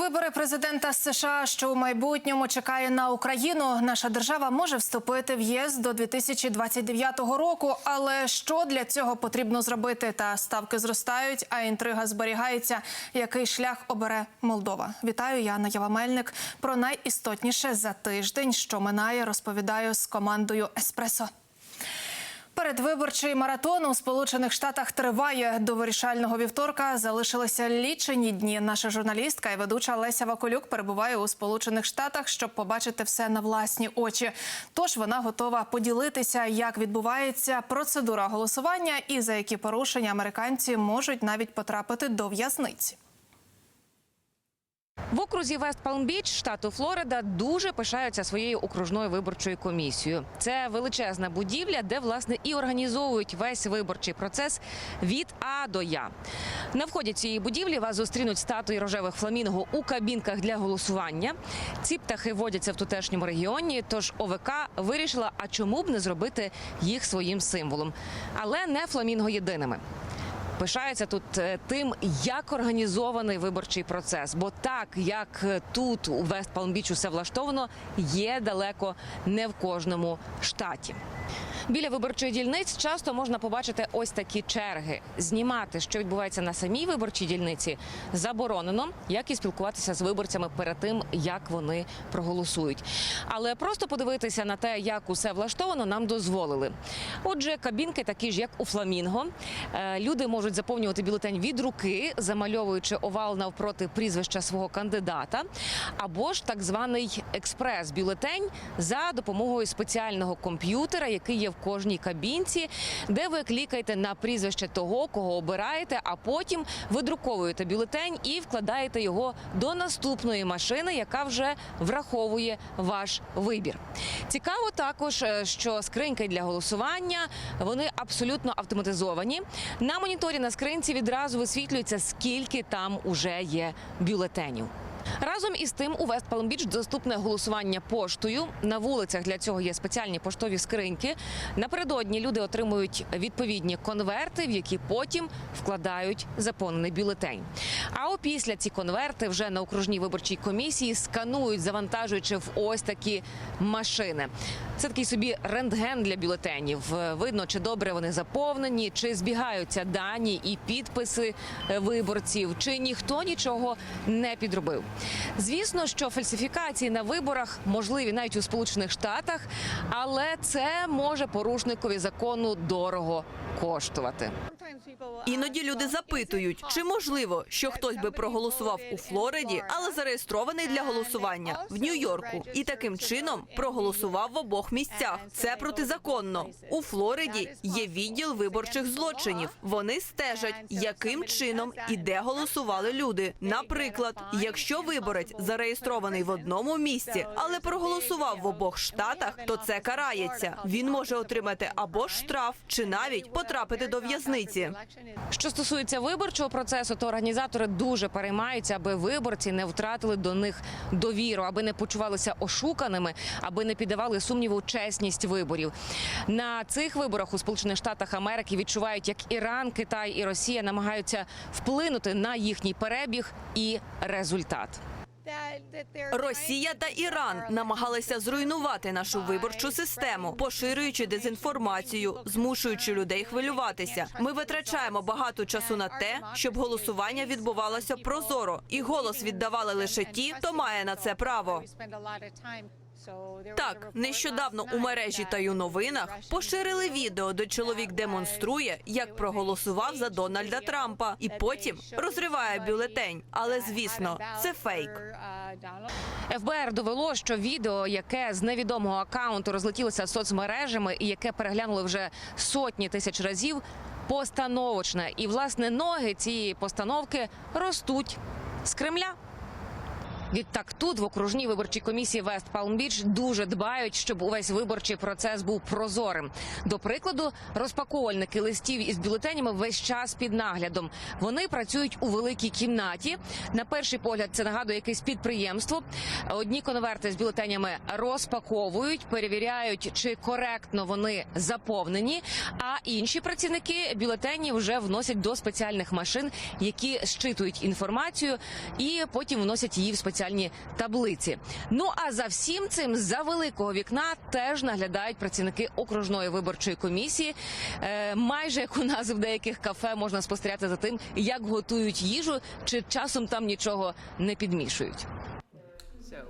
Вибори президента США, що у майбутньому чекає на Україну. Наша держава може вступити в ЄС до 2029 року. Але що для цього потрібно зробити? Та ставки зростають, а інтрига зберігається. Який шлях обере Молдова? Вітаю, я Наява Мельник. Про найістотніше за тиждень, що минає, розповідаю з командою Еспресо. Передвиборчий маратон у Сполучених Штатах триває. До вирішального вівторка залишилися лічені дні. Наша журналістка і ведуча Леся Вакулюк перебуває у Сполучених Штатах, щоб побачити все на власні очі. Тож вона готова поділитися, як відбувається процедура голосування і за які порушення американці можуть навіть потрапити до в'язниці. В окрузі Вест Палм-Біч, штату Флорида, дуже пишаються своєю окружною виборчою комісією. Це величезна будівля, де власне і організовують весь виборчий процес від А до Я. На вході цієї будівлі вас зустрінуть статуї рожевих фламінго у кабінках для голосування. Ці птахи водяться в тутешньому регіоні. Тож ОВК вирішила, а чому б не зробити їх своїм символом, але не фламінго єдиними. Пишаються тут е, тим, як організований виборчий процес. Бо так як е, тут у Вест Палм-Біч усе влаштовано, є далеко не в кожному штаті. Біля виборчих дільниць часто можна побачити ось такі черги. Знімати, що відбувається на самій виборчій дільниці, заборонено, як і спілкуватися з виборцями перед тим, як вони проголосують. Але просто подивитися на те, як усе влаштовано, нам дозволили. Отже, кабінки такі ж, як у Фламінго. Е, Люди можуть заповнювати бюлетень від руки, замальовуючи овал навпроти прізвища свого кандидата, або ж так званий експрес-бюлетень за допомогою спеціального комп'ютера, який є в кожній кабінці, де ви клікаєте на прізвище того, кого обираєте, а потім видруковуєте бюлетень і вкладаєте його до наступної машини, яка вже враховує ваш вибір. Цікаво також, е, що скриньки для голосування вони абсолютно автоматизовані. На моніторі на скринці відразу висвітлюється, скільки там уже є бюлетенів. Разом із тим у Вест Палм-Біч доступне голосування поштою. На вулицях для цього є спеціальні поштові скриньки. Напередодні люди отримують відповідні конверти, в які потім вкладають заповнений бюлетень. А опісля ці конверти вже на окружній виборчій комісії сканують, завантажуючи в ось такі машини. Це такий собі рентген для бюлетенів. Видно, чи добре вони заповнені, чи збігаються дані і підписи е, виборців, чи ніхто нічого не підробив. Звісно, що фальсифікації на виборах можливі навіть у Сполучених Штатах, але це може порушникові закону дорого коштувати. Іноді люди запитують, чи можливо, що хтось би проголосував у Флориді, але зареєстрований для голосування в Нью-Йорку, і таким чином проголосував в обох місцях. Це протизаконно. У Флориді є відділ виборчих злочинів. Вони стежать, яким чином і де голосували люди. Наприклад, якщо виборець зареєстрований в одному місці, але проголосував в обох штатах, то це карається. Він може отримати або штраф, чи навіть потрапити до в'язниці. Що стосується виборчого процесу, то організатори дуже переймаються, аби виборці не втратили до них довіру, аби не почувалися ошуканими, аби не піддавали сумніву чесність виборів. На цих виборах у Сполучених Штатах Америки відчувають, як Іран, Китай і Росія намагаються вплинути на їхній перебіг і результат. Росія та Іран намагалися зруйнувати нашу виборчу систему, поширюючи дезінформацію, змушуючи людей хвилюватися. Ми витрачаємо багато часу на те, щоб голосування відбувалося прозоро, і голос віддавали лише ті, хто має на це право. Так, нещодавно у мережі та й новинах поширили відео, де чоловік демонструє, як проголосував за Дональда Трампа, і потім розриває бюлетень. Але звісно, це фейк. ФБР довело, що відео, яке з невідомого акаунту розлетілося соцмережами і яке переглянули вже сотні тисяч разів, постановочне. І власне ноги цієї постановки ростуть з Кремля. Відтак тут в окружній виборчій комісії Вест Палм Біч дуже дбають, щоб увесь виборчий процес був прозорим. До прикладу, розпаковувальники листів із бюлетенями весь час під наглядом. Вони працюють у великій кімнаті. На перший погляд це нагадує якесь підприємство. Одні конверти з бюлетенями розпаковують, перевіряють, чи коректно вони заповнені. А інші працівники бюлетені вже вносять до спеціальних машин, які щитують інформацію і потім вносять її в спеціальні таблиці. Ну а за всім цим за великого вікна теж наглядають працівники окружної виборчої комісії. Е, майже як у нас в деяких кафе можна спостерігати за тим, як готують їжу, чи часом там нічого не підмішують.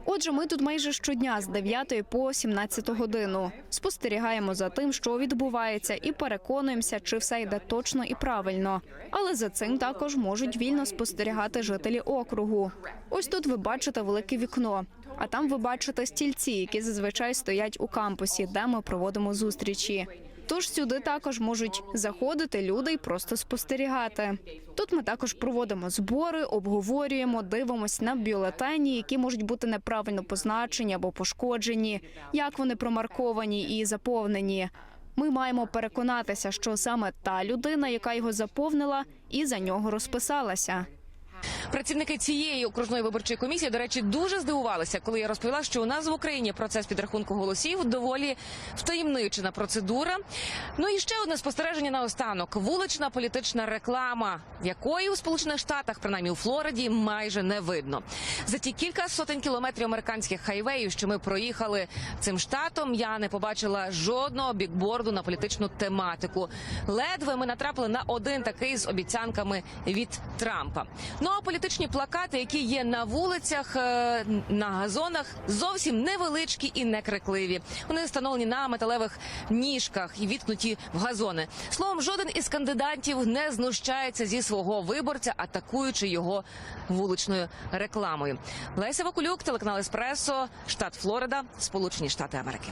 Отже, ми тут майже щодня з 9 по 17 годину. Спостерігаємо за тим, що відбувається, і переконуємося, чи все йде точно і правильно. Але за цим також можуть вільно спостерігати жителі округу. Ось тут ви бачите велике вікно. А там ви бачите стільці, які зазвичай стоять у кампусі, де ми проводимо зустрічі. Тож сюди також можуть заходити люди і просто спостерігати. Тут ми також проводимо збори, обговорюємо, дивимося на бюлетені, які можуть бути неправильно позначені або пошкоджені, як вони промарковані і заповнені. Ми маємо переконатися, що саме та людина, яка його заповнила, і за нього розписалася. Працівники цієї окружної виборчої комісії, до речі, дуже здивувалися, коли я розповіла, що у нас в Україні процес підрахунку голосів доволі втаємничена процедура. Ну і ще одне спостереження наостанок: вулична політична реклама, якої у Сполучених Штатах, принаймні у Флориді, майже не видно. За ті кілька сотень кілометрів американських хайвеїв, що ми проїхали цим штатом, я не побачила жодного бікборду на політичну тематику. Ледве ми натрапили на один такий з обіцянками від Трампа. Ну а політичні плакати, які є на вулицях, е, на газонах, зовсім невеличкі і не крикливі. Вони встановлені на металевих ніжках і відкнуті в газони. Словом, жоден із кандидатів не знущається зі свого виборця, атакуючи його вуличною рекламою. Леся Вакулюк, телеканал Еспресо, штат Флорида, Сполучені Штати Америки.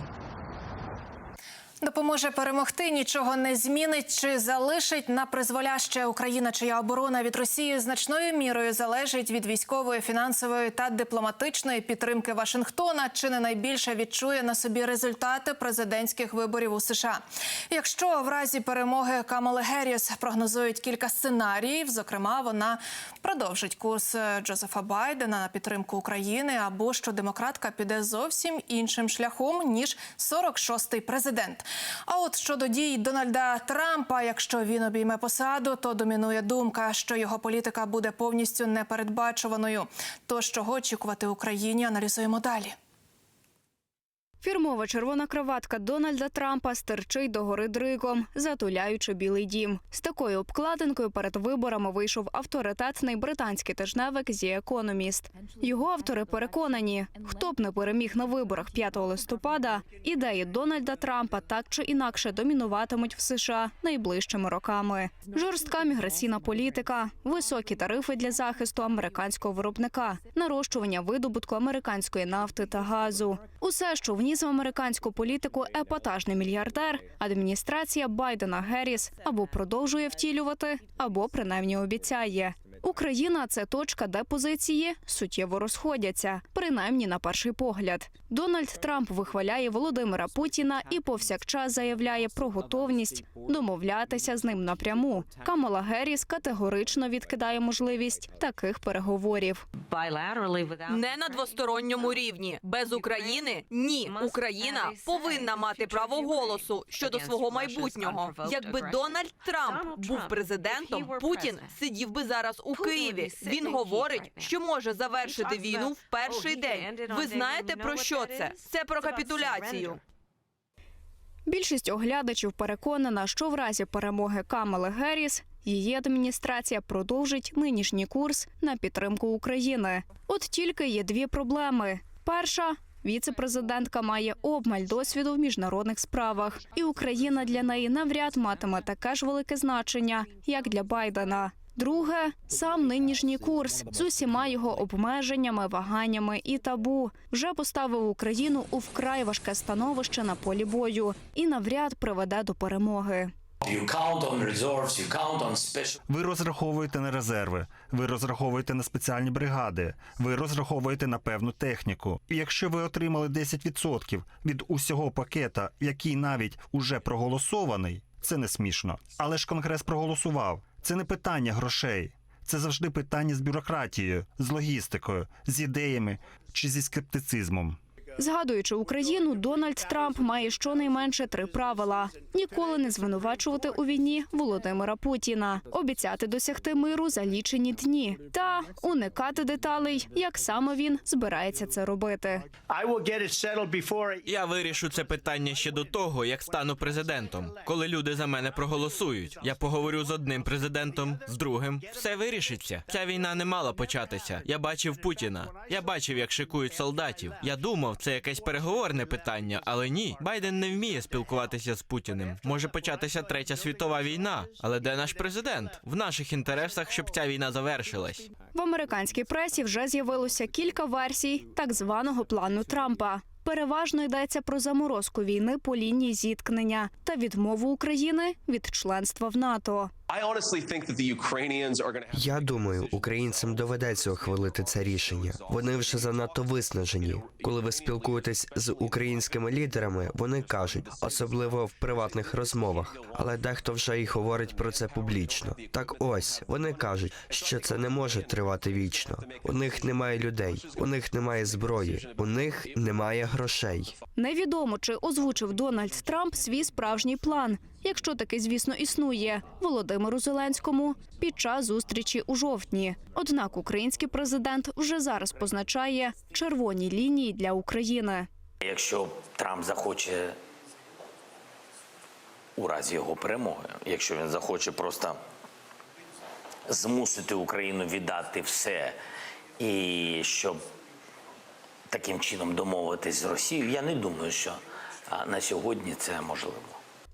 Допоможе перемогти, нічого не змінить чи залишить на призволяще Україна, чия оборона від Росії значною мірою залежить від військової, фінансової та дипломатичної підтримки Вашингтона, чи не найбільше відчує на собі результати президентських виборів у США. Якщо в разі перемоги Камали Герріс прогнозують кілька сценаріїв, зокрема, вона продовжить курс Джозефа Байдена на підтримку України, або що демократка піде зовсім іншим шляхом ніж 46-й президент. А от щодо дій Дональда Трампа, якщо він обійме посаду, то домінує думка, що його політика буде повністю непередбачуваною. Тож чого очікувати Україні, аналізуємо далі. Фірмова червона краватка Дональда Трампа стирчить до гори дригом, затуляючи білий дім. З такою обкладинкою перед виборами вийшов авторитетний британський тижневик The Economist. Його автори переконані, хто б не переміг на виборах 5 листопада, ідеї Дональда Трампа так чи інакше домінуватимуть в США найближчими роками. Жорстка міграційна політика, високі тарифи для захисту американського виробника, нарощування видобутку американської нафти та газу. Усе, що в американську політику епатажний мільярдер, адміністрація Байдена Герріс або продовжує втілювати, або принаймні обіцяє. Україна це точка, де позиції суттєво розходяться, принаймні на перший погляд. Дональд Трамп вихваляє Володимира Путіна і повсякчас заявляє про готовність домовлятися з ним напряму. Камала Герріс категорично відкидає можливість таких переговорів. Не на двосторонньому рівні. Без України ні. Україна повинна мати право голосу щодо свого майбутнього. Якби Дональд Трамп був президентом, Путін сидів би зараз у Києві. Він говорить, що може завершити війну в перший день. Ви знаєте про що це? Це про капітуляцію. Більшість оглядачів переконана, що в разі перемоги Камали Герріс її адміністрація продовжить нинішній курс на підтримку України. От тільки є дві проблеми: перша. Віце-президентка має обмаль досвіду в міжнародних справах, і Україна для неї навряд матиме таке ж велике значення, як для Байдена. Друге, сам нинішній курс з усіма його обмеженнями, ваганнями і табу вже поставив Україну у вкрай важке становище на полі бою і навряд приведе до перемоги. Ви розраховуєте на резерви, ви розраховуєте на спеціальні бригади, ви розраховуєте на певну техніку. І якщо ви отримали 10% від усього пакета, який навіть уже проголосований, це не смішно. Але ж конгрес проголосував. Це не питання грошей. Це завжди питання з бюрократією, з логістикою, з ідеями чи зі скептицизмом. Згадуючи Україну, Дональд Трамп має щонайменше три правила: ніколи не звинувачувати у війні Володимира Путіна, обіцяти досягти миру за лічені дні та уникати деталей, як саме він збирається це робити. I will get it settled before Я вирішу це питання ще до того, як стану президентом. Коли люди за мене проголосують, я поговорю з одним президентом, з другим. Все вирішиться. Ця війна не мала початися. Я бачив Путіна. Я бачив, як шикують солдатів. Я думав, це якесь переговорне питання, але ні. Байден не вміє спілкуватися з Путіним. Може початися третя світова війна. Але де наш президент? В наших інтересах, щоб ця війна завершилась. В американській пресі вже з'явилося кілька версій так званого плану Трампа. Переважно йдеться про заморозку війни по лінії зіткнення та відмову України від членства в НАТО. Я думаю, українцям доведеться ухвалити це рішення. Вони вже занадто виснажені. Коли ви спілкуєтесь з українськими лідерами, вони кажуть, особливо в приватних розмовах, але дехто вже й говорить про це публічно. Так ось вони кажуть, що це не може тривати вічно. У них немає людей, у них немає зброї, у них немає грошей. Невідомо, чи озвучив Дональд Трамп свій справжній план, якщо таки, звісно, існує Володимиру Зеленському під час зустрічі у жовтні. Однак український президент вже зараз позначає червоні лінії для України. Якщо Трамп захоче у разі його перемоги, якщо він захоче просто змусити Україну віддати все, і щоб таким чином домовитись з Росією, я не думаю, що на сьогодні це можливо.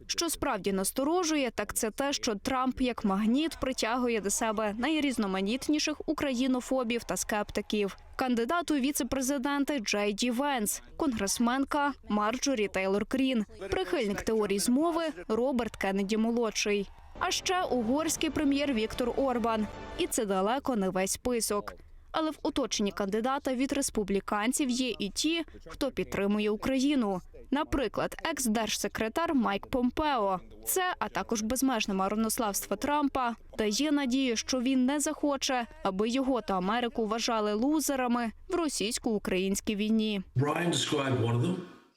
Що справді насторожує, так це те, що Трамп як магніт притягує до себе найрізноманітніших українофобів та скептиків. Кандидат у віце-президенти Джей Ді Венс, конгресменка Марджорі Тейлор Крін, прихильник теорій змови Роберт Кеннеді молодший. А ще угорський прем'єр Віктор Орбан. І це далеко не весь список. Але в оточенні кандидата від республіканців є і ті, хто підтримує Україну. Наприклад, екс-держсекретар Майк Помпео. Це, а також безмежне марнославство Трампа, дає надію, що він не захоче, аби його та Америку вважали лузерами в російсько-українській війні.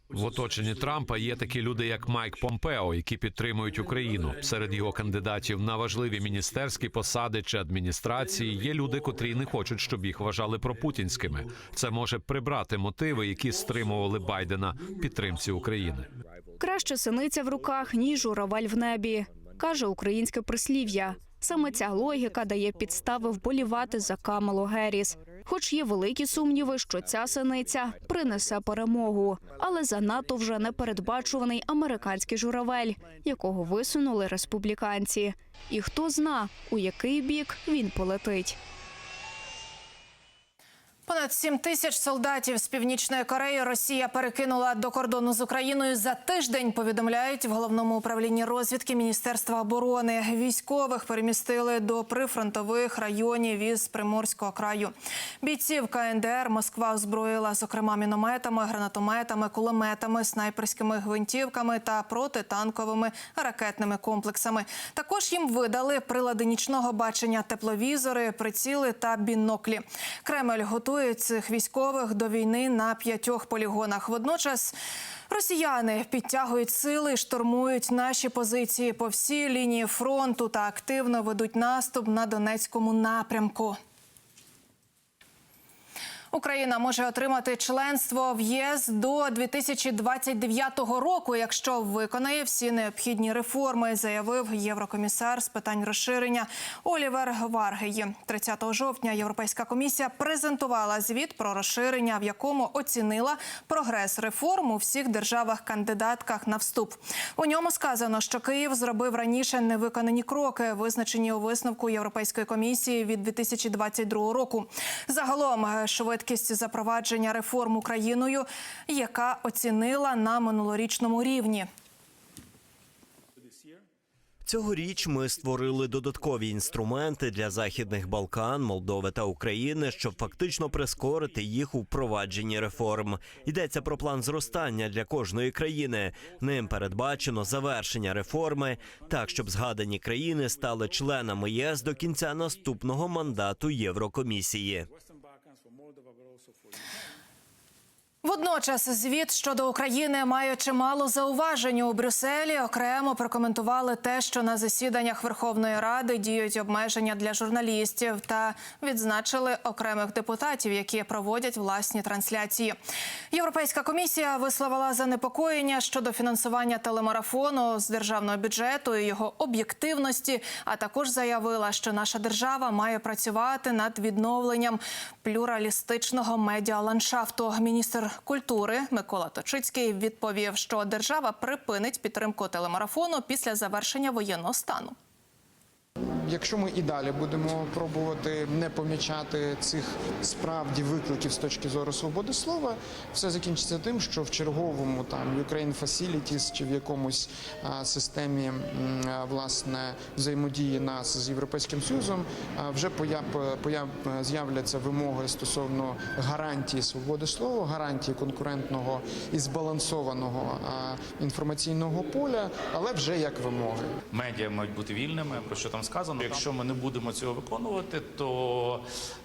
В оточенні Трампа є такі люди, як Майк Помпео, які підтримують Україну. Серед його кандидатів на важливі міністерські посади чи адміністрації є люди, котрі не хочуть, щоб їх вважали пропутінськими. Це може прибрати мотиви, які стримували Байдена підтримці України. Краще синиця в руках, ніж журавель в небі, каже українське прислів'я. Саме ця логіка дає підстави вболівати за Камелу Геріс. Хоч є великі сумніви, що ця синиця принесе перемогу, але занадто вже непередбачуваний американський журавель, якого висунули республіканці. І хто зна, у який бік він полетить. Понад 7 тисяч солдатів з північної Кореї Росія перекинула до кордону з Україною за тиждень. Повідомляють в головному управлінні розвідки Міністерства оборони. Військових перемістили до прифронтових районів із Приморського краю. Бійців КНДР Москва озброїла, зокрема, мінометами, гранатометами, кулеметами, снайперськими гвинтівками та протитанковими ракетними комплексами. Також їм видали прилади нічного бачення, тепловізори, приціли та біноклі. Кремль готує цих військових до війни на п'ятьох полігонах. Водночас росіяни підтягують сили, штурмують наші позиції по всій лінії фронту та активно ведуть наступ на Донецькому напрямку. Україна може отримати членство в ЄС до 2029 року, якщо виконає всі необхідні реформи, заявив єврокомісар з питань розширення Олівер Варгеї. 30 жовтня Європейська комісія презентувала звіт про розширення, в якому оцінила прогрес реформ у всіх державах-кандидатках на вступ. У ньому сказано, що Київ зробив раніше невиконані кроки, визначені у висновку Європейської комісії від 2022 року. Загалом е, швидкість запровадження реформ Україною, яка оцінила на минулорічному рівні. Цьогоріч ми створили додаткові інструменти для західних Балкан, Молдови та України, щоб фактично прискорити їх у впровадженні реформ. Йдеться про план зростання для кожної країни. Ним передбачено завершення реформи, так щоб згадані країни стали членами ЄС до кінця наступного мандату Єврокомісії. Moldova, but also for Ukraine. Водночас звіт щодо України має чимало зауважень у Брюсселі. Окремо прокоментували те, що на засіданнях Верховної Ради діють обмеження для журналістів, та відзначили окремих депутатів, які проводять власні трансляції. Європейська комісія висловила занепокоєння щодо фінансування телемарафону з державного бюджету і його об'єктивності. А також заявила, що наша держава має працювати над відновленням плюралістичного медіаландшафту. Міністр культури Микола Точицький відповів, що держава припинить підтримку телемарафону після завершення воєнного стану. Якщо ми і далі будемо пробувати не помічати цих справді викликів з точки зору свободи слова, все закінчиться тим, що в черговому там Ukraine Facilities чи в якомусь а, системі а, власне взаємодії нас з європейським союзом а, вже появ, появ, з'являться вимоги стосовно гарантії свободи слова, гарантії конкурентного і збалансованого а, інформаційного поля, але вже як вимоги. Медіа мають бути вільними, про що там сказано. Якщо ми не будемо цього виконувати, то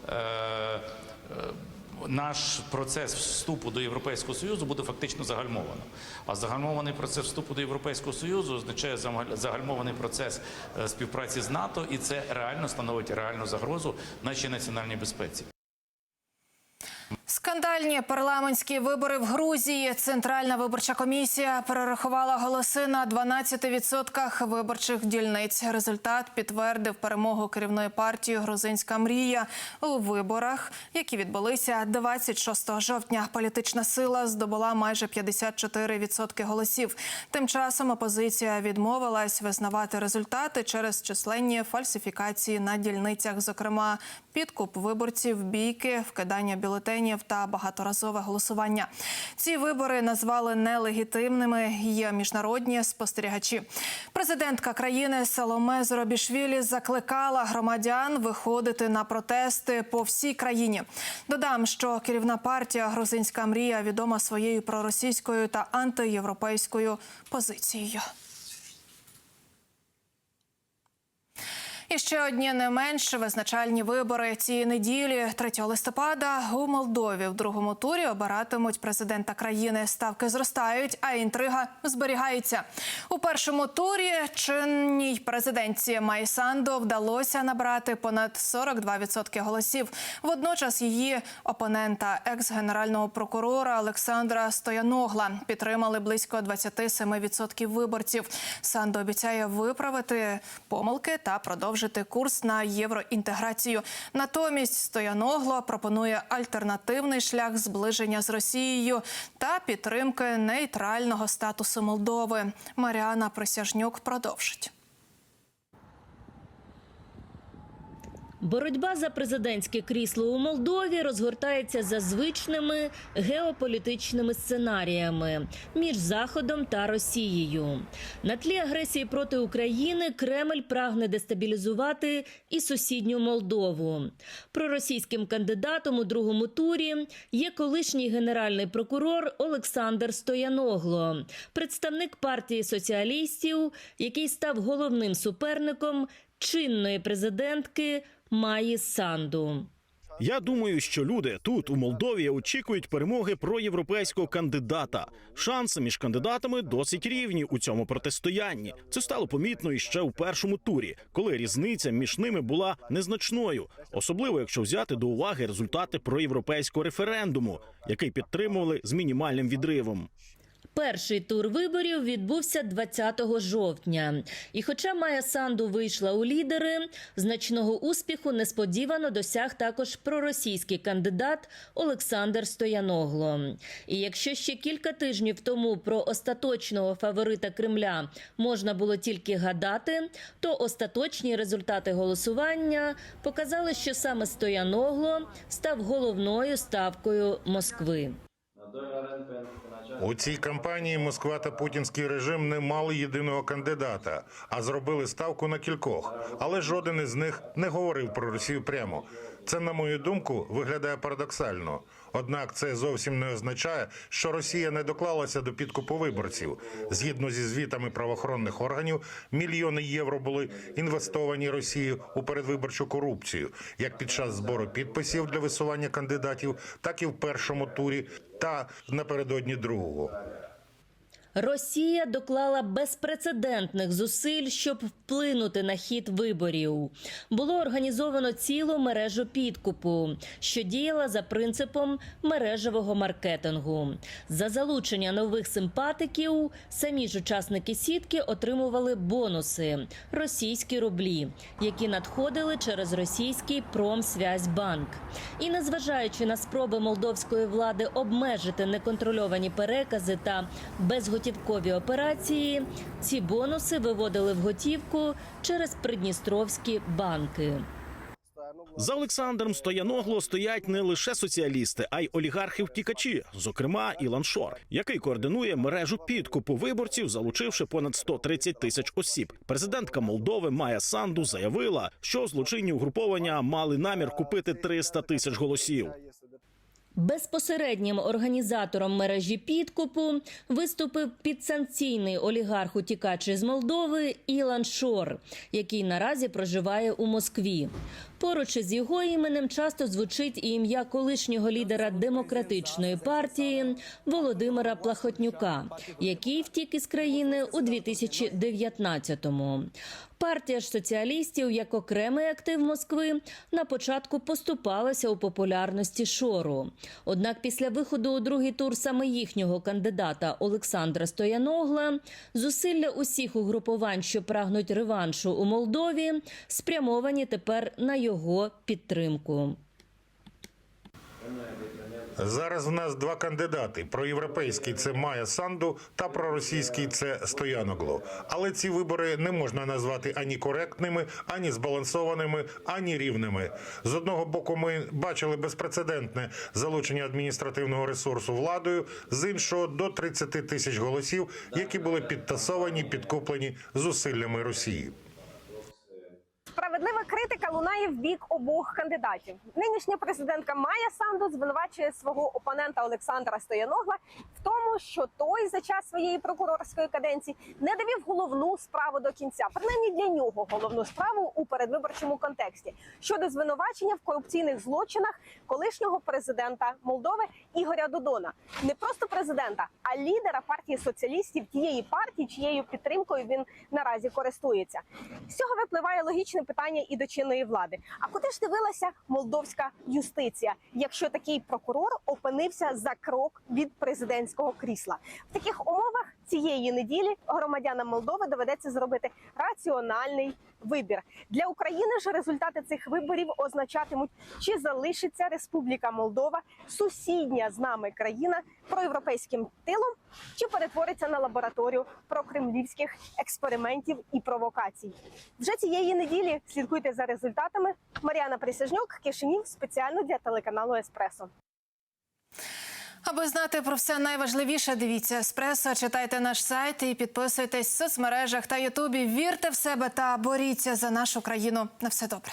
е, е, наш процес вступу до Європейського Союзу буде фактично загальмовано. А загальмований процес вступу до Європейського Союзу означає загаль- загальмований процес е, співпраці з НАТО, і це реально становить реальну загрозу нашій національній безпеці. Скандальні парламентські вибори в Грузії. Центральна виборча комісія перерахувала голоси на 12% виборчих дільниць. Результат підтвердив перемогу керівної партії Грузинська мрія у виборах, які відбулися 26 жовтня. Політична сила здобула майже 54% голосів. Тим часом опозиція відмовилась визнавати результати через численні фальсифікації на дільницях, зокрема підкуп виборців, бійки, вкидання бюлетенів та багаторазове голосування. Ці вибори назвали нелегітимними. Є міжнародні спостерігачі. Президентка країни Саломе Зоробішвілі закликала громадян виходити на протести по всій країні. Додам, що керівна партія Грузинська мрія відома своєю проросійською та антиєвропейською позицією. І ще одні не менш визначальні вибори цієї неділі, 3 листопада, у Молдові в другому турі обиратимуть президента країни. Ставки зростають, а інтрига зберігається. У першому турі чинній президентці Майі Сандо вдалося набрати понад 42% голосів. Водночас її опонента, екс-генерального прокурора Олександра Стояногла, підтримали близько 27% виборців. Сандо обіцяє виправити помилки та продовжити курс на євроінтеграцію. Натомість Стояногло пропонує альтернативний шлях зближення з Росією та підтримки нейтрального статусу Молдови. Маріана Присяжнюк продовжить. Боротьба за президентське крісло у Молдові розгортається за звичними геополітичними сценаріями між Заходом та Росією. На тлі агресії проти України Кремль прагне дестабілізувати і сусідню Молдову. Проросійським кандидатом у другому турі є колишній генеральний прокурор Олександр Стояногло, представник партії соціалістів, який став головним суперником чинної президентки Маї Санду. Я думаю, що люди тут у Молдові очікують перемоги проєвропейського кандидата. Шанси між кандидатами досить рівні у цьому протистоянні. Це стало помітно іще у першому турі, коли різниця між ними була незначною, особливо якщо взяти до уваги результати проєвропейського референдуму, який підтримували з мінімальним відривом. Перший тур виборів відбувся 20 жовтня. І хоча Майя Санду вийшла у лідери, значного успіху несподівано досяг також проросійський кандидат Олександр Стояногло. І якщо ще кілька тижнів тому про остаточного фаворита Кремля можна було тільки гадати, то остаточні результати голосування показали, що саме Стояногло став головною ставкою Москви. У цій кампанії Москва та путінський режим не мали єдиного кандидата, а зробили ставку на кількох. Але жоден із них не говорив про Росію прямо. Це, на мою думку, виглядає парадоксально. Однак це зовсім не означає, що Росія не доклалася до підкупу виборців. Згідно зі звітами правоохоронних органів, мільйони євро були інвестовані Росією у передвиборчу корупцію, як під час збору підписів для висування кандидатів, так і в першому турі та напередодні другого. Росія доклала безпрецедентних зусиль, щоб вплинути на хід виборів. Було організовано цілу мережу підкупу, що діяла за принципом мережевого маркетингу. За залучення нових симпатиків самі ж учасники сітки отримували бонуси російські рублі, які надходили через російський Промсвязьбанк. І незважаючи на спроби молдовської влади обмежити неконтрольовані перекази та безготівкові операції, ці бонуси виводили в готівку через придністровські банки. За Олександром Стояногло стоять не лише соціалісти, а й олігархи-втікачі, зокрема Ілан Шор, який координує мережу підкупу виборців, залучивши понад 130 тисяч осіб. Президентка Молдови Майя Санду заявила, що злочинні угруповання мали намір купити 300 тисяч голосів. Безпосереднім організатором мережі підкупу виступив підсанкційний олігарх утікач із Молдови Ілан Шор, який наразі проживає у Москві. Поруч із його іменем часто звучить і ім'я колишнього лідера демократичної партії Володимира Плахотнюка, який втік із країни у 2019-му. Партія ж соціалістів, як окремий актив Москви, на початку поступалася у популярності шору. Однак після виходу у другий тур саме їхнього кандидата Олександра Стояногла зусилля усіх угрупувань, що прагнуть реваншу у Молдові, спрямовані тепер на його підтримку. Зараз в нас два кандидати: проєвропейський це Майя Санду та проросійський це Стояногло. Але ці вибори не можна назвати ані коректними, ані збалансованими, ані рівними. З одного боку, ми бачили безпрецедентне залучення адміністративного ресурсу владою, з іншого до 30 тисяч голосів, які були підтасовані, підкуплені зусиллями Росії. Справедлива критика лунає в бік обох кандидатів. Нинішня президентка Майя Санду звинувачує свого опонента Олександра Стояногла в тому, що той за час своєї прокурорської каденції не довів головну справу до кінця, принаймні для нього головну справу у передвиборчому контексті щодо звинувачення в корупційних злочинах колишнього президента Молдови Ігоря Додона, не просто президента, а лідера партії соціалістів тієї партії, чиєю підтримкою він наразі користується. З цього випливає логічне питання і до чинної влади. А куди ж дивилася молдовська юстиція, якщо такий прокурор опинився за крок від президентського крісла? В таких умовах цієї неділі громадянам Молдови доведеться зробити раціональний вибір для України. ж результати цих виборів означатимуть, чи залишиться Республіка Молдова сусідня з нами країна проєвропейським тилом, чи перетвориться на лабораторію прокремлівських експериментів і провокацій. Вже цієї неділі слідкуйте за результатами. Мар'яна Присяжнюк, Кишинів, спеціально для телеканалу Еспресо. Аби знати про все найважливіше, дивіться еспресо, читайте наш сайт і підписуйтесь в соцмережах та Ютубі. Вірте в себе та боріться за нашу країну. На все добре.